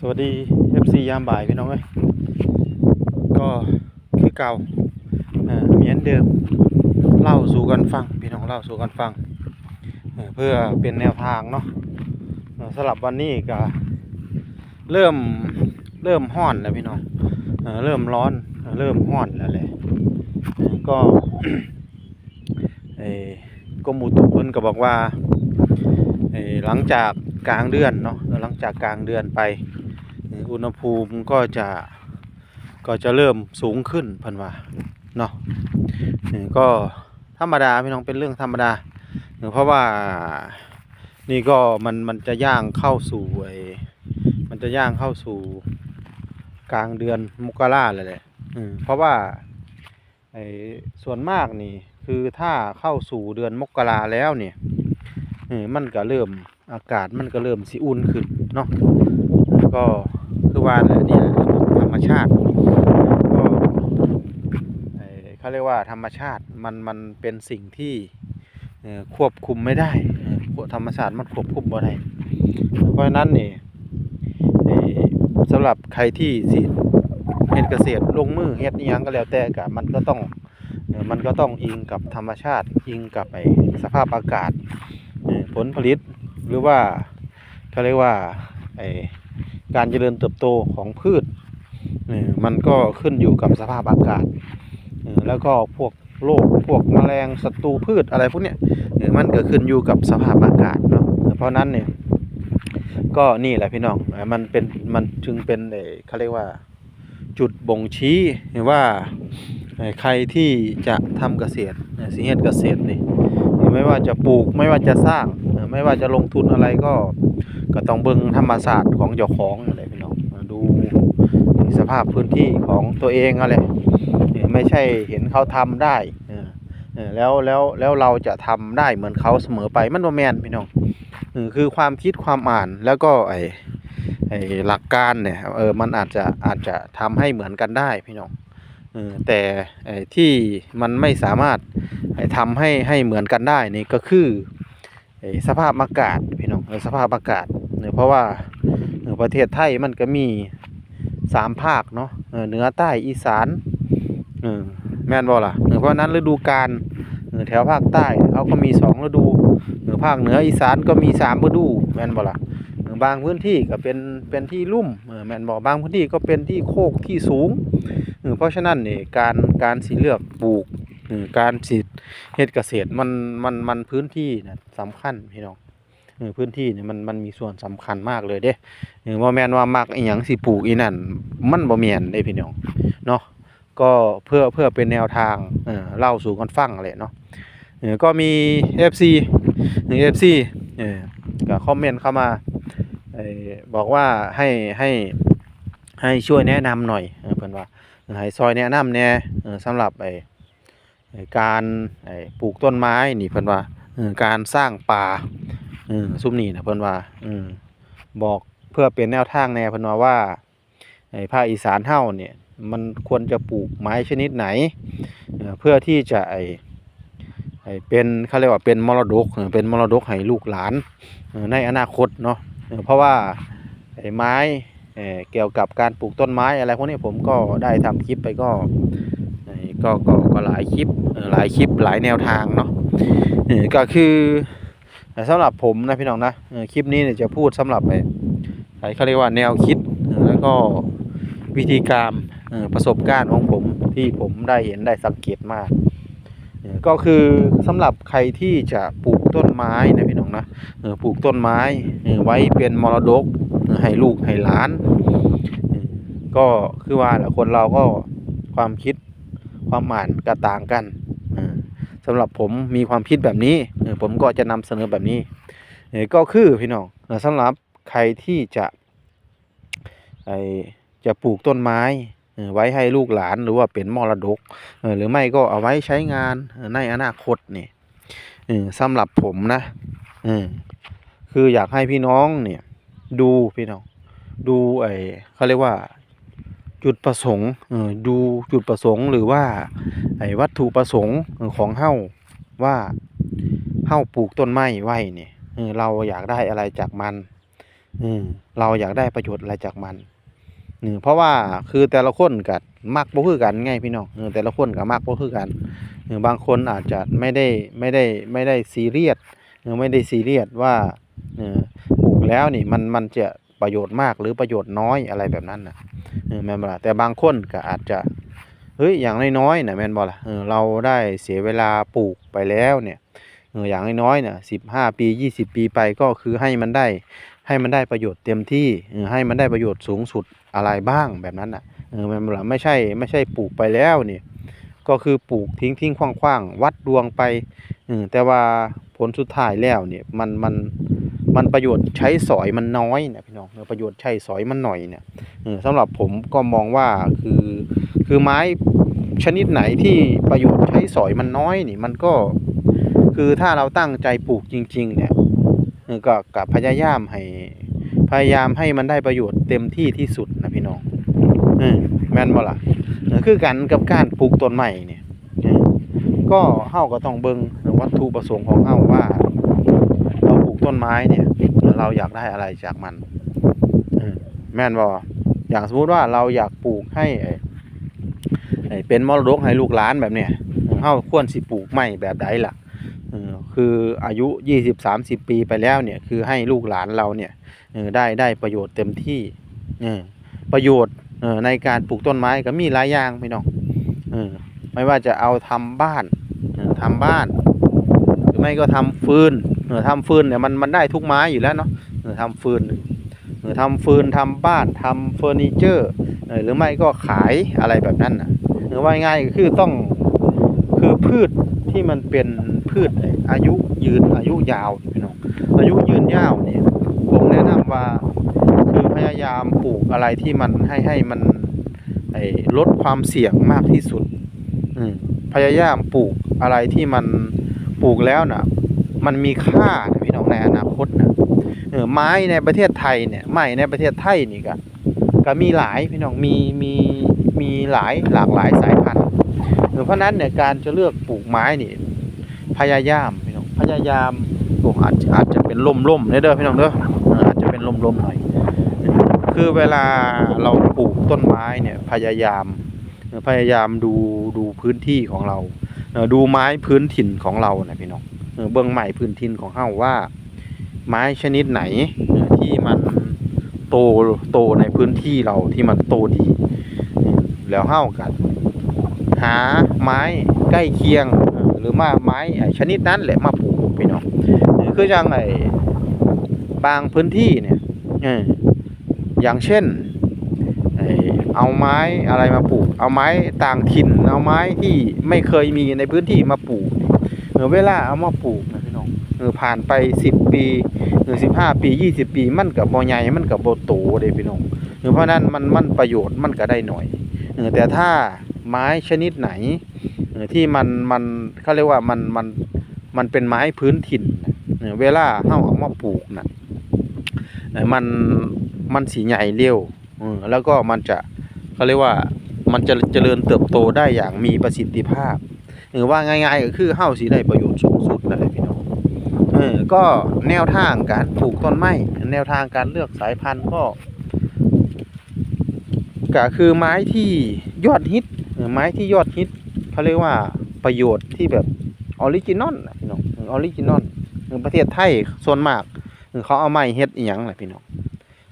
สวัสดี FC ยามบ่ายพี่น้องเอ้ยก็คือเก่าเหมือนเดิมเล่าสู่กันฟังพี่น้องเล่าสู่กันฟังเพื่อเป็นแนวทางเนาะสำหรับวันนี้ก็เริ่มเริ่มห้อนแล้วพี่น้องเริ่มร้อนเริ่มห้อนแล้วแหละก็ไอ้กรมอุตุเพิ่นก็บอกว่าไอ้หลังจากกลางเดือนเนาะหลังจากกลางเดือนไป อุณหภูมิก็จะก็จะเริ่มสูงขึ้นพันว่าเนาะเออก็ธรรมดาพี่น้องเป็นเรื่องธรรมดาเออเพราะว่านี่ก็มันมันจะย่างเข้าสู่ไอ้มันจะย่างเข้าสู่กลางเดือนมกราเลยแหละเออเพราะว่าไอ้ส่วนมากนี่คือถ้าเข้าสู่เดือนมกราแล้วเนี่ยมันก็เริ่มอากาศมันก็เริ่มสิอุ่นขึ้นเนาะก็ คือว่าแหละนี่แหละระบบธรรมชาติก็เขาเรียกว่าธรรมชาติมันมันเป็นสิ่งที่ควบคุมไม่ได้ธรรมชาติมันควบคุมบ่ได้เพราะฉะนั้นนี่สำหรับใครที่สิเฮ็ดเกษตรลงมือเฮ็ดอีหยังก็แล้วแต่ก็มันก็ต้องมันก็ต้องอิงกับธรรมชาติอิงกับไอสภาพอากาศผลผลิตหรือว่าเขาเรียกว่าไอ การเจริญเติบโตของพืชเออมันก็ขึ้นอยู่กับสภาพอากาศ แล้วก็พวกโรคพวกแมลงศัตรูพืชอะไรพวกเนี้ยมันก็ขึ้นอยู่กับสภาพอากาศเนาะเพราะนั้นเนี่ยก็นี่แหละพี่น้องมันเป็นมันจึงเป็นเอ่อเขาเรียกว่าจุดบ่งชี้ว่าใครที่จะทำเกษตรเอ่อสิเฮ็ดเกษตรนี่ไม่ว่าจะปลูกไม่ว่าจะสร้างไม่ว่าจะลงทุนอะไรก็ ก็ต้องเบิ่งธรรมศาสตร์ของเจ้าของอะไรพี่น้องดูสภาพพื้นที่ของตัวเองอะไรไม่ใช่เห็นเขาทำได้แล้วแล้วแล้วเราจะทำได้เหมือนเขาเสมอไปมันบ่แมนพี่น้องคือความคิดความอ่านแล้วก็ไอไอหลักการเนี่ยเออมันอาจจะอาจจะทำให้เหมือนกันได้พี่น้องแต่ที่มันไม่สามารถทำให้ให้เหมือนกันได้นี่ก็คือสภาพอากาศพี่น้องสภาพอากาศ เนื่องเพราะว่าเอ่อประเทศไทยมันก็มีสามภาคเนาะเหนือใต้อีสานแม่นบ่ล่ะเออเพราะนั้นฤดูกาลเออแถวภาคใต้เขาก็มีสองฤดูเออภาคเหนืออีสานก็มีสามฤดูแม่นบ่ล่ะเออบางพื้นที่ก็เป็นเป็นที่ลุ่มแม่นบ่บางพื้นที่ก็เป็นที่โคกที่สูงเออเพราะฉะนั้นเนี่ยการการสิเลือกปลูกการสิเฮ็ดเกษตรมันมันมันพื้นที่น่ะสำคัญพี่น้อง พื้นที่เนี่ยมันมันมีส่วนสำคัญมากเลยเด้เออบ่แม่นว่ามักอีหยังสิปลูกอีนั่นมันบ่แม่นเด้พี่น้องเนาะก็เพื่อเพื่อเป็นแนวทางเออเล่าสู่กันฟังแหละเนาะเออก็มี FC หนึ่ง FC เออก็คอมเมนต์เข้ามาเออบอกว่าให้ให้ให้ช่วยแนะนำหน่อยเพิ่อนว่าเออให้ซอยแนะนำแหน่เออสำหรับไอ้การไอ้ปลูกต้นไม้นี่เพิ่อนว่าการสร้างป่า ออซุมนี่นะเพิ่นว่าเออบอกเพื่อเป็นแนวทางแนวเพิ่นว่าว่าไอ้ภาคอีสานเฮาเนี่ย มันควรจะปลูกไม้ชนิดไหนเอ่อเพื่อที่จะไอ้ไอ้เป็นเขาเรียกว่าเป็นมรดกเออเป็นมรดกให้ลูกหลานเออในอนาคตเนาะเออเพราะว่าไอ้ไม้เอ่อเกี่ยวกับการปลูกต้นไม้อะไรพวกนี้ผมก็ได้ทำคลิปไปก็ไอ้ก็ก็ก็หลายคลิปเออหลายคลิปหลายแนวทางเนาะเออก็คือ แต่สำหรับผมนะพี่น้องนะคลิปนี้เนี่ยจะพูดสำหรับไอ้ไอ้เขาเรียกว่าแนวคิดแล้วก็วิธีการประสบการณ์ของผมที่ผมได้เห็นได้สังเกตมาเออก็คือสำหรับใครที่จะปลูกต้นไม้นะพี่น้องนะปลูกต้นไม้ไว้เป็นมรดกให้ลูกให้หลาน ก็คือว่าแหละคนเราก็ความคิดความอ่านก็ต่างกัน สำหรับผมมีความคิดแบบนี้ผมก็จะนำเสนอแบบนี้ก็คือพี่น้องเออสำหรับใครที่จะไอจะปลูกต้นไม้ไว้ให้ลูกหลานหรือว่าเป็นมรดกหรือไม่ก็เอาไว้ใช้งานในอนาคตนี่เออสำหรับผมนะคืออยากให้พี่น้องเนี่ยดูพี่น้องดูไอเขาเรียกว่า จุดประสงค์อดูจุดประสงค์หรือว่าไอ้วัตถุประสงค์ของเฮาว่าเฮาปลูกต้นไม้ไว้เนี่ยเราอยากได้อะไรจากมันอืเราอยากได้ประโยชน์อะไรจากมันอืมเพราะว่าคือแต่ละคนก็มักบ่คือกันไงพี่น้องแต่ละคนก็มักบ่คือกันบางคนอาจจะไม่ได้ไม่ได้ไม่ได้ซีเรียสไม่ได้ซีเรียสว่าปลูกแล้วนี่มันมันจะ ประโยชน์มากหรือประโยชน์น้อยอะไรแบบนั้นน่ะแม่นบ่ล่ะแต่บางคนก็อาจจะเฮ้ยอย่างน้อยๆน่ะแม่นบ่ล่ะเออเราได้เสียเวลาปลูกไปแล้วเนี่ยเอออย่างน้อยๆเนี่ย15ปี20ปีไปก็คือให้มันได้ให้มันได้ประโยชน์เต็มที่ให้มันได้ประโยชน์สูงสุดอะไรบ้างแบบนั้นน่ะเออมันละไม่ใช่ไม่ใช่ปลูกไปแล้วนี่ก็คือปลูกทิ้งทิ้งขว้างขว้างๆวัดดวงไปอแต่ว่าผลสุดท้ายแล้วเนี่ยมันมัน มันประโยชน์ใช้สอยมันน้อยเนี่ยพี่น้องประโยชน์ใช้สอยมันหน่อยเนี่ยเออสำหรับผมก็มองว่าคือคือไม้ชนิดไหนที่ประโยชน์ใช้สอยมันน้อยนี่มันก็คือถ้าเราตั้งใจปลูกจริง ๆ เนี่ยก็กับพยายามให้พยายามให้มันได้ประโยชน์เต็มที่ที่สุดนะพี่น้องอแม่นบ่ล่ะคือกันกับการปลูกต้นใหม่เนี่ยก็เฮาก็ต้องเบิ่งวัตถุประสงค์ของเฮาว่า ต้นไม้เนี่ย เราอยากได้อะไรจากมันเออแม่นบ่อย่างสมมุติว่าเราอยากปลูกให้ไอ้ไอ้เป็นมรดกให้ลูกหลานแบบเนี้ยเฮาควรสิปลูกไม้แบบใดล่ะเออคืออายุ 20 30 ปีไปแล้วเนี่ยคือให้ลูกหลานเราเนี่ยเออได้ได้ประโยชน์เต็มที่เออประโยชน์เออในการปลูกต้นไม้ก็มีหลายอย่างพี่น้องเออไม่ว่าจะเอาทำบ้านเออทำบ้าน หรือไม่ก็ทำฟืน เออทำฟืนเนี่ยมันมันได้ทุกไม้อยู่แล้วเนาะเออทำฟืนเออทำฟืนทำบ้านทำเฟอร์นิเจอร์หรือไม่ก็ขายอะไรแบบนั้นนะหรือว่าง่ายก็คือต้องคือพืชที่มันเป็นพืชอายุยืนอายุยาวพี่น้องอายุยืนยาวเนี่ยผมแนะนำว่าคือพยายามปลูกอะไรที่มันให้ให้มันลดความเสี่ยงมากที่สุดอืพยายามปลูกอะไรที่มันปลูกแล้วน่ะ มันมีค่านะพี่น้องในอนาคตนะเออไม้ในประเทศไทยเนี่ยไม้ในประเทศไทยนี่ก็ก็มีหลายพี่น้องมีมีมีหลายหลากหลายสายพันธุ์เออเพราะนั้นเนี่ยการจะเลือกปลูกไม้นี่พยายามพี่น้องพยายามปลูกอาจอาจจะเป็นล่มๆเด้อพี่น้องเด้ออาจจะเป็นล่มๆหน่อยคือเวลาเราปลูกต้นไม้เนี่ยพยายามพยายามดูดูพื้นที่ของเราดูไม้พื้นถิ่นของเรานะพี่น้อง เบื้องใหม่พื้นถิ่นของเฮาว่า ไม้ชนิดไหนที่มันโตโตในพื้นที่เราที่มันโตดี แล้วเฮากันหาไม้ใกล้เคียงหรือมาไม้ชนิดนั้นแหละมาปลูกพี่น้องเออคืออย่างไอบางพื้นที่เนี่ยอย่างเช่นเอาไม้อะไรมาปลูก เอาไม้ต่างถิ่น เอาไม้ที่ไม่เคยมีในพื้นที่มาปลูก ออเวลาเอามาปลูกนะพี่น้องเออผ่านไปสิบปีหรือสิบห้าปียี่สิบปี มันกับบ่ใหญ่มันกับบ่โตเด้พี่น้องเออเพราะนั้นมันมันประโยชน์มันก็ได้หน่อยเออแต่ถ้าไม้ชนิดไหนเออที่มันมันเขาเรียกว่ามันมันมันเป็นไม้พื้นถิ่นเออเวลาเฮาเอามาปลูกน่ะเออมันมันสีใหญ่เร็วเออแล้วก็มันจะเขาเรียกว่ามันจะเจริญเติบโตได้อย่างมีประสิทธิภาพ หรือว่าง่ายๆก็คือเฮาสิได้ประโยชน์สูงสุดนั่นแหละพี่น้องเออก็แนวทางการปลูกต้นไม้แนวทางการเลือกสายพันธุ์ก็ก็คือไม้ที่ยอดฮิตไม้ที่ยอดฮิตเขาเรียกว่าประโยชน์ที่แบบออริจินอลนะพี่น้องออริจินอลประเทศไทยส่วนมากเออเขาเอาไม้เฮ็ดอีหยังแหละพี่น้อง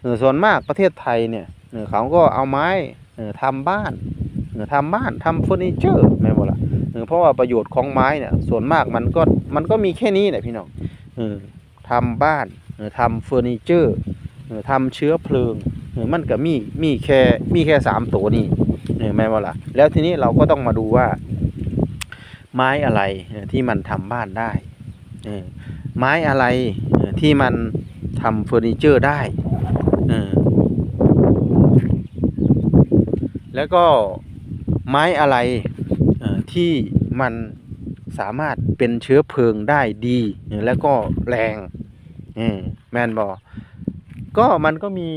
เออส่วนมากประเทศไทยเนี่ยเออเขาก็เอาไม้เออทำบ้านเออทำบ้านทำเฟอร์นิเจอร์แม่นบ่ล่ะ เออเพราะว่าประโยชน์ของไม้เนี่ยส่วนมากมันก็มันก็มีแค่นี้แหละพี่น้องเออทำบ้านเออทำเฟอร์นิเจอร์เออทำเชื้อเพลิงเออมันก็มีมีแค่มีแค่สามตัวนี่เออแม่นว่าล่ะแล้วทีนี้เราก็ต้องมาดูว่า ไม้อะไรที่มันทำบ้านได้เออไม้อะไรที่มันทำเฟอร์นิเจอร์ได้เออแล้วก็ไม้อะไร ที่มันสามารถเป็นเชื้อเพลิงได้ดีแล้วก็แรงแมนบอกก็มันก็มี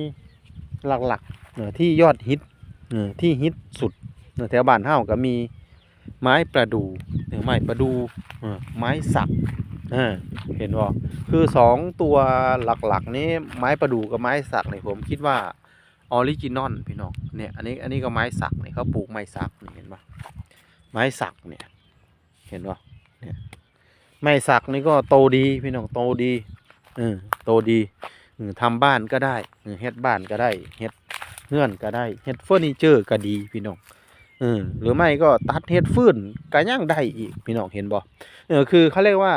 หลักๆที่ยอดฮิตที่ฮิตสุดแถวบ้านเฮาก็มีไม้ประดู่เอ่อไม้ประดู่ไม้สักเออเห็นบ่คือสองตัวหลักๆ นี้ไม้ประดู่กับไม้สักเนี่ยผมคิดว่าออริจินอลพี่น้องเนี่ยอันนี้อันนี้ก็ไม้สักเนี่ยเขาปลูกไม้สักเห็นปะ ไม้สักเนี่ย เห็นปะเนี่ยไม้สักนี่ก็โตดีพี่น้องโตดีเออโตดีเออทำบ้านก็ได้เออเฮ็ดบ้านก็ได้เฮ็ดเฮือนก็ได้เฮ็ดเฟอร์นิเจอร์ก็ดีพี่น้องเออหรือไม่ก็ตัดเฮ็ดฟืนก็ยังได้อีกพี่น้องเห็นบ่เออคือเขาเรียกว่า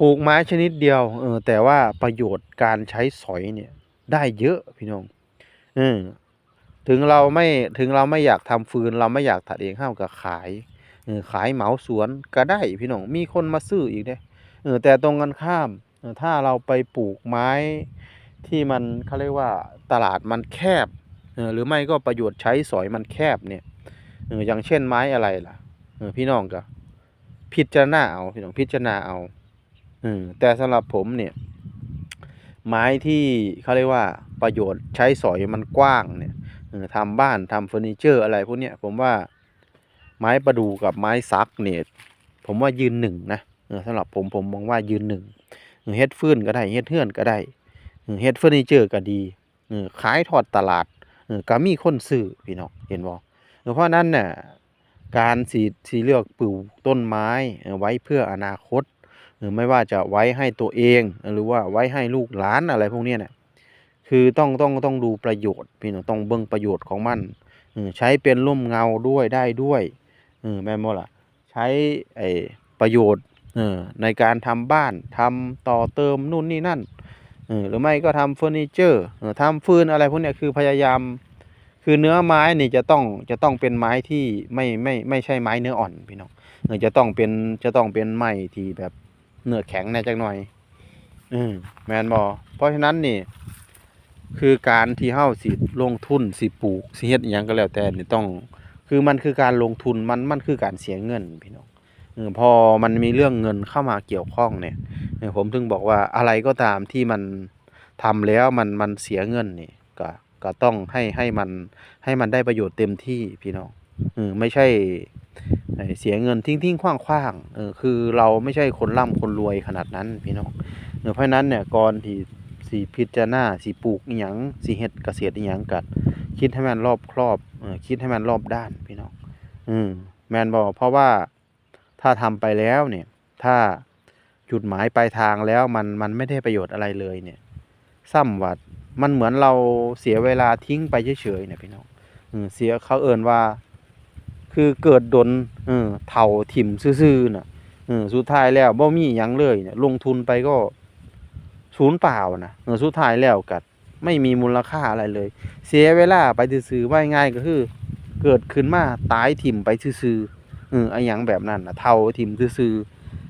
ปลูกไม้ชนิดเดียวเออแต่ว่าประโยชน์การใช้สอยเนี่ยได้เยอะพี่น้องเออ ถึงเราไม่ถึงเราไม่อยากทำฟืน เราไม่อยากตัดเองห้ามกับขายเออขายเหมาสวนก็ได้พี่น้องมีคนมาซื้ออีกเด้เออแต่ตรงกันข้ามถ้าเราไปปลูกไม้ที่มันเขาเรียกว่าตลาดมันแคบเออหรือไม่ก็ประโยชน์ใช้สอยมันแคบเนี่ยเอออย่างเช่นไม้อะไรล่ะเออพี่น้องก็พิจารณาเอาพี่น้องพิจารณาเอาอแต่สำหรับผมเนี่ย ไม้ที่เขาเรียกว่าประโยชน์ใช้สอยมันกว้างเนี่ย ทำบ้านทำเฟอร์นิเจอร์อะไรพวกเนี้ยผมว่าไม้ประดู่กับไม้ซักเนี่ยผมว่ายืนหนึ่งนะสำหรับผมผมมองว่ายืนหนึ่งเออเฮ็ดฟืนก็ได้เฮ็ดเฮือนก็ได้เฮ็ดเฟอร์นิเจอร์ก็ดีขายทอดตลาดก็มีคนซื้อพี่น้องเห็นบ่เออเพราะนั้นเนี่ยการสีสีเลือกปลูกต้นไม้ไว้เพื่ออนาคตหรือไม่ว่าจะไว้ให้ตัวเอง หรือว่าไว้ให้ลูกหลานอะไรพวกนี้เนี่ย คือต้องต้องต้องดูประโยชน์พี่น้องต้องเบิ่งประโยชน์ของมันอใช้เป็นร่มเงาด้วยได้ด้วยเออแม่นบ่ล่ะใช้ไอประโยชน์เออในการทำบ้านทำต่อเติมนู่นนี่นั่นเออหรือไม่ก็ทำเฟอร์นิเจอร์ทำฟืนอะไรพวกเนี้ยคือพยายาม คือเนื้อไม้นี่จะต้องจะต้องเป็นไม้ที่ไม่ไม่ไม่ใช่ไม้เนื้ออ่อนพี่น้องเออจะต้องเป็นจะต้องเป็นไม้ที่แบบเนื้อแข็งแน่จักหน่อยอืมแมนบอเพราะฉะนั้นนี่ คือการที่เฮาสิลงทุนสิปลูกสิเฮ็ดอิหยังก็แล้วแต่นี่ต้อง คือมันคือการลงทุนมันมันคือการเสียเงินพี่น้องเออพอมันมีเรื่องเงินเข้ามาเกี่ยวข้องเนี่ยเออผมถึงบอกว่าอะไรก็ตามที่มันทำแล้วมันมันเสียเงินนี่ก็ก็ต้องให้ให้มันให้มันได้ประโยชน์เต็มที่พี่น้องเออไม่ใช่ไอ้เสียเงินทิ้งทิ้งขว้างขว้างๆเออคือเราไม่ใช่คนร่ำคนรวยขนาดนั้นพี่น้องเออเพราะฉะนั้นเนี่ยก่อนที่ สีพิจารณาสีปลูกอหยังสีเฮ็ดเกษตรอหยังกัด คิดให้มันรอบครอบอคิดให้มันรอบด้านพี่น้องอืมแมนบอกเพราะว่าถ้าทำไปแล้วเนี่ย ถ้าจุดหมายปลายทางแล้วมันมันไม่ได้ประโยชน์อะไรเลยเนี่ยซ้ำวัดมันเหมือนเราเสียเวลาทิ้งไปเฉยๆเนี่ยพี่น้องเอเสียเขาเอินว่า คือเกิดดนเออเท่าถิ่มซื่อๆน่ะสุดท้ายแล้วบ่มีหยังเลยเนี่ยลงทุนไปก็ ศูนย์เปล่านะเออสุดท้ายแล้วกัดไม่มีมูลค่าอะไรเลย เสียเวลาไปซื่อๆว่าง่ายก็คือ เกิดขึ้นมาตายถิ่มไปซื่อเออไอ้หยังแบบนั้นนะเท่าถิ่มซื่อ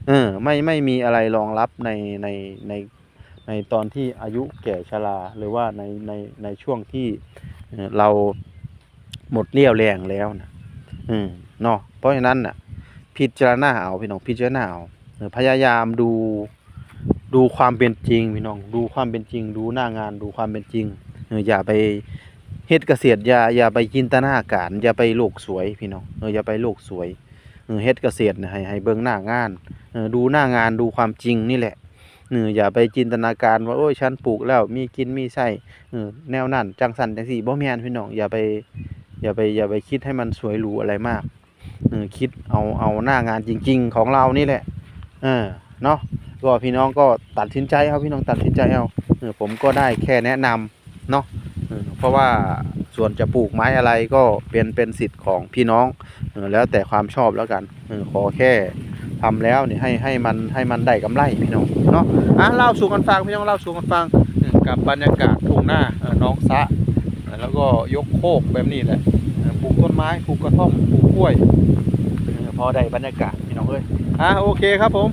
เออไม่ไม่มีอะไรรองรับในในในในตอนที่อายุแก่ชราหรือว่าในในในช่วงที่เราหมดเรี่ยวแรงแล้วนะอืมเนาะเพราะฉะนั้นน่ะ พิจารณาเอาพี่น้องพิจารณาเอาเออพยายามดู ดูความเป็นจริงพี่น้องดูความเป็นจริง ดูหน้างานดูความเป็นจริงเอออย่าไปเฮ็ดเกษตรอย่าอย่าไปจินตนาการอย่าไปโลกสวยพี่น้องเอออย่าไปโลกสวยเออเฮ็ดเกษตรนะให้ให้เบิ่งหน้างานเออดูหน้างานดูความจริงนี่แหละเอออย่าไปจินตนาการว่าโอ้ยฉันปลูกแล้วมีกินมีใช้เออแนวนั้นจังสันจังซี่บ่แม่นพี่น้องอย่าไปอย่าไปอย่าไปคิดให้มันสวยหรูอะไรมากเออคิดเอาเอาหน้างานจริง ๆ ของเรานี่แหละเออเนาะ ก็พี่น้องก็ตัดสินใจเอาพี่น้องตัดสินใจเอาผมก็ได้แค่แนะนำเนาะเพราะว่าส่วนจะปลูกไม้อะไรก็เป็นเป็นสิทธิ์ของพี่น้องแล้วแต่ความชอบแล้วกันขอแค่ทำแล้วเนี่ยให้ให้มันให้มันได้กำไรพี่น้องเนาะอะเล่าสู่กันฟังพี่น้องเล่าสู่กันฟังกับบรรยากาศทุ่งหน้าน้องสะแล้วก็ยกโคกแบบนี้แหละปลูกต้นไม้ปลูกกระท่อมปลูกกล้วยพอได้บรรยากาศพี่น้องเอ้ยอะโอเคครับผม